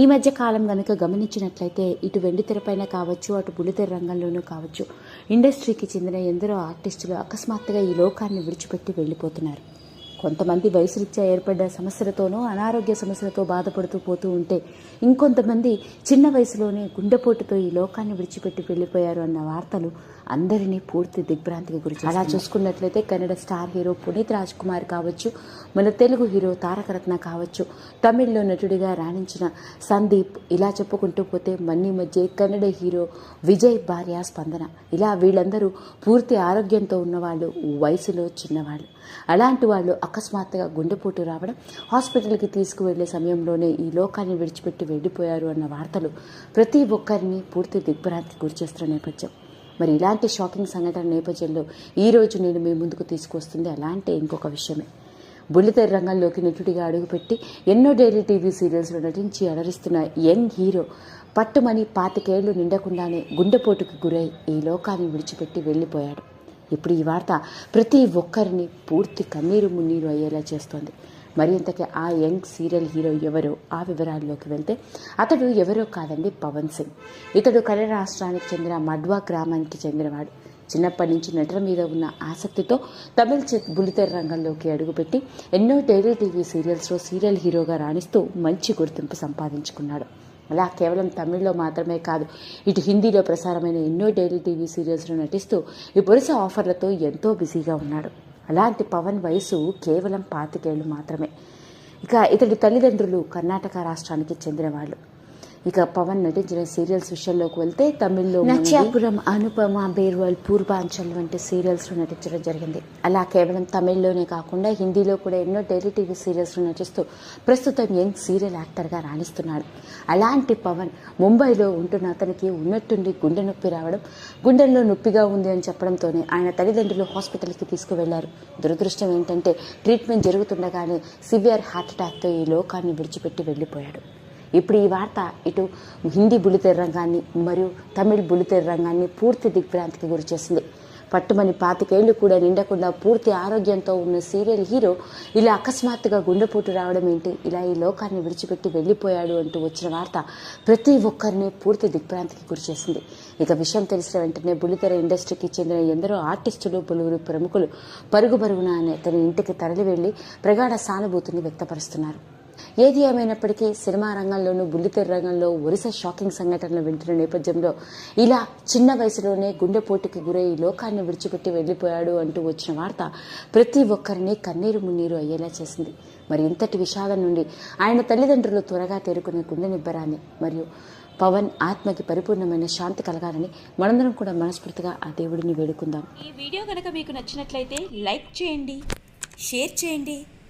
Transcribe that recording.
ఈ మధ్య కాలం కనుక గమనించినట్లయితే ఇటు వెండితెరపైన కావచ్చు అటు బుల్లితెర రంగంలోనూ కావచ్చు ఇండస్ట్రీకి చెందిన ఎందరో ఆర్టిస్టులు అకస్మాత్తుగా ఈ లోకాన్ని విడిచిపెట్టి వెళ్ళిపోతున్నారు. కొంతమంది వయసురీత్యా ఏర్పడ్డ సమస్యలతోనో అనారోగ్య సమస్యలతో బాధపడుతూ పోతూ ఉంటే ఇంకొంతమంది చిన్న వయసులోనే గుండెపోటుతో ఈ లోకాన్ని విడిచిపెట్టి వెళ్ళిపోయారు అన్న వార్తలు అందరినీ పూర్తి దిగ్భ్రాంతికి గురి అలా చూసుకున్నట్లయితే కన్నడ స్టార్ హీరో పునీత్ రాజ్ కుమార్ కావచ్చు మన తెలుగు హీరో తారకరత్న కావచ్చు తమిళ్ళో నటుడిగా రాణించిన సందీప్ ఇలా చెప్పుకుంటూ పోతే మన్ని మధ్య కన్నడ హీరో విజయ్ భార్య స్పందన. ఇలా వీళ్ళందరూ పూర్తి ఆరోగ్యంతో ఉన్నవాళ్ళు వయసులో చిన్నవాళ్ళు. అలాంటి వాళ్ళు అకస్మాత్తుగా గుండెపోటు రావడం హాస్పిటల్కి తీసుకువెళ్ళే సమయంలోనే ఈ లోకాన్ని విడిచిపెట్టి వెళ్ళిపోయారు అన్న వార్తలు ప్రతి ఒక్కరిని పూర్తి దిగ్భ్రాంతికి గురిచేస్తున్న నేపథ్యం. మరి ఇలాంటి షాకింగ్ సంఘటన నేపథ్యంలో ఈ రోజు నేను మీ ముందుకు తీసుకొస్తుంది అలాంటి ఇంకొక విషయమే. బుల్లితెర రంగంలోకి నటుడిగా అడుగుపెట్టి ఎన్నో డైలీ టీవీ సీరియల్స్లో నటించి అలరిస్తున్న యంగ్ హీరో పట్టుమని పాతికేళ్ళు నిండకుండానే గుండెపోటుకు గురై ఈ లోకాన్ని విడిచిపెట్టి వెళ్ళిపోయాడు. ఇప్పుడు ఈ వార్త ప్రతి ఒక్కరిని పూర్తి కన్నీరు మున్నీరు అయ్యేలా చేస్తోంది. మరి ఇంతకీ ఆ యంగ్ సీరియల్ హీరో ఎవరో? ఆ వివరాల్లోకి వెళ్తే అతడు ఎవరో కాదండి పవన్ సింగ్. ఇతడు కన్నడ రాష్ట్రానికి చెందిన మడ్వా గ్రామానికి చెందినవాడు. చిన్నప్పటి నుంచి నటన మీద ఉన్న ఆసక్తితో తమిళ చి బుల్లితెర రంగంలోకి అడుగుపెట్టి ఎన్నో డైలీ టీవీ సీరియల్స్లో సీరియల్ హీరోగా రాణిస్తూ మంచి గుర్తింపు సంపాదించుకున్నాడు. అలా కేవలం తమిళ్ళో మాత్రమే కాదు ఇటు హిందీలో ప్రసారమైన ఎన్నో డైలీ టీవీ సీరియల్స్లో నటిస్తూ ఈ పురుష ఆఫర్లతో ఎంతో బిజీగా ఉన్నాడు. అలాంటి పవన్ వయసు కేవలం పాతికేళ్ళు మాత్రమే. ఇక ఇతడి తల్లిదండ్రులు కర్ణాటక రాష్ట్రానికి చెందిన వాళ్ళు. ఇక పవన్ నటించిన సీరియల్స్ విషయంలోకి వెళ్తే తమిళ్ళో నచ్చాపురం అనుపమ బీర్వల్ పూర్వాంచల్ వంటి సీరియల్స్లో నటించడం జరిగింది. అలా కేవలం తమిళ్ళోనే కాకుండా హిందీలో కూడా ఎన్నో డైలీ టీవీ సీరియల్స్లో నటిస్తూ ప్రస్తుతం యంగ్ సీరియల్ యాక్టర్గా రాణిస్తున్నాడు. అలాంటి పవన్ ముంబైలో ఉంటున్న అతనికి ఉన్నట్టుండి గుండె నొప్పి రావడం గుండెల్లో నొప్పిగా ఉంది అని చెప్పడంతోనే ఆయన తల్లిదండ్రులు హాస్పిటల్కి తీసుకువెళ్ళారు. దురదృష్టం ఏంటంటే ట్రీట్మెంట్ జరుగుతుండగానే సివియర్ హార్ట్ అటాక్తో ఈ లోకాన్ని విడిచిపెట్టి వెళ్ళిపోయాడు. ఇప్పుడు ఈ వార్త ఇటు హిందీ బుల్లితెర రంగాన్ని మరియు తమిళ్ బుల్లితెర రంగాన్ని పూర్తి దిగ్భ్రాంతికి గురిచేసింది. పట్టుమని పాతికేళ్ళు కూడా నిండకుండా పూర్తి ఆరోగ్యంతో ఉన్న సీరియల్ హీరో ఇలా అకస్మాత్తుగా గుండెపోటు రావడం ఏంటి? ఇలా ఈ లోకాన్ని విడిచిపెట్టి వెళ్ళిపోయాడు అంటూ వచ్చిన వార్త ప్రతి ఒక్కరిని పూర్తి దిగ్భ్రాంతికి గురిచేసింది. ఇక విషయం తెలిసిన వెంటనే బుల్లితెర ఇండస్ట్రీకి చెందిన ఎందరో ఆర్టిస్టులు పలువురు ప్రముఖులు పరుగు పరుగున అనే తన ఇంటికి తరలి వెళ్ళి ప్రగాఢ సానుభూతిని వ్యక్తపరుస్తున్నారు. ఏది ఏమైనప్పటికీ సినిమా రంగంలోనూ బుల్లితెర రంగంలో వరుస షాకింగ్ సంఘటనలు వింటున్న నేపథ్యంలో ఇలా చిన్న వయసులోనే గుండెపోటుకి గురై లోకాన్ని విడిచిపెట్టి వెళ్ళిపోయాడు అంటూ వచ్చిన వార్త ప్రతి ఒక్కరిని కన్నీరు మున్నీరు అయ్యేలా చేసింది. మరి ఇంతటి విషాదం నుండి ఆయన తల్లిదండ్రులు త్వరగా తేరుకునే గుండె నిబ్బరాన్ని మరియు పవన్ ఆత్మకి పరిపూర్ణమైన శాంతి కలగాలని మనందరం కూడా మనస్ఫూర్తిగా ఆ దేవుడిని వేడుకుందాం. ఈ వీడియో కనుక మీకు నచ్చినట్లయితే లైక్ చేయండి షేర్ చేయండి.